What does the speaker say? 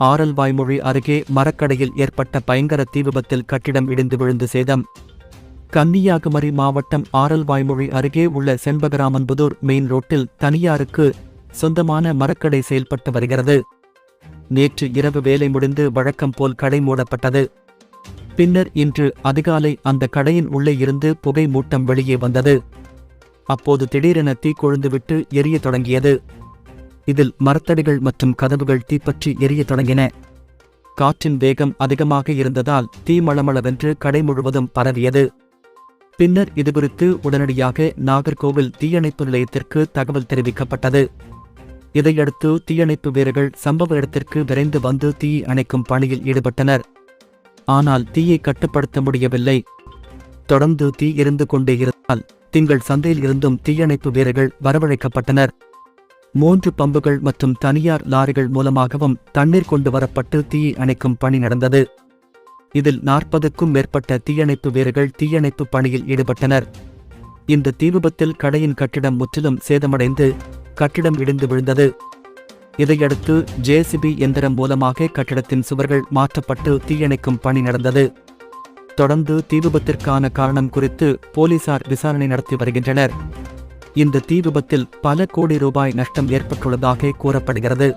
ஆரல்வாய்மொழி அருகே மரக்கடையில் ஏற்பட்ட பயங்கர தீ விபத்தில் கட்டிடம் இடிந்து விழுந்து சேதம். கன்னியாகுமரி மாவட்டம் ஆரல்வாய்மொழி அருகே உள்ள செண்பகராமன்புதூர் மெயின் ரோட்டில் தனியாருக்கு சொந்தமான மரக்கடை செயல்பட்டு வருகிறது. நேற்று இரவு வேலை முடிந்து வழக்கம் போல் கடை மூடப்பட்டது. பின்னர் இன்று அதிகாலை அந்த கடையின் உள்ளே இருந்து புகை மூட்டம் வெளியே வந்தது. அப்போது திடீரென தீ கொழுந்துவிட்டு எரிய தொடங்கியது. இதில் மரத்தடிகள் மற்றும் கதவுகள் தீப்பற்றி எரியத் தொடங்கின. காற்றின் வேகம் அதிகமாக இருந்ததால் தீ மளமளவென்று கடை முழுவதும் பரவியது. பின்னர் இதுகுறித்து உடனடியாக நாகர்கோவில் தீயணைப்பு நிலையத்திற்கு தகவல் தெரிவிக்கப்பட்டது. இதையடுத்து தீயணைப்பு வீரர்கள் சம்பவ இடத்திற்கு விரைந்து வந்து தீயை அணைக்கும் பணியில் ஈடுபட்டனர். ஆனால் தீயை கட்டுப்படுத்த முடியவில்லை. தொடர்ந்து தீ இருந்து கொண்டே இருந்தால் திங்கள் சந்தையில் இருந்தும் தீயணைப்பு வீரர்கள் வரவழைக்கப்பட்டனர். மூன்று பம்புகள் மற்றும் தனியார் லாரிகள் மூலமாகவும் தண்ணீர் கொண்டு வரப்பட்டு தீயை அணைக்கும் பணி நடந்தது. இதில் நாற்பதுக்கும் மேற்பட்ட தீயணைப்பு வீரர்கள் தீயணைப்பு பணியில் ஈடுபட்டனர். இந்த தீ விபத்தில் கடையின் கட்டிடம் முற்றிலும் சேதமடைந்து கட்டிடம் இடிந்து விழுந்தது. இதையடுத்து ஜேசிபி எந்திரம் மூலமாக கட்டிடத்தின் சுவர்கள் மாற்றப்பட்டு தீயணைக்கும் பணி நடந்தது. தொடர்ந்து தீ விபத்திற்கான காரணம் குறித்து போலீசார் விசாரணை நடத்தி வருகின்றனர். இந்த தீ விபத்தில் பல கோடி ரூபாய் நஷ்டம் ஏற்பட்டுள்ளதாக கூறப்படுகிறது.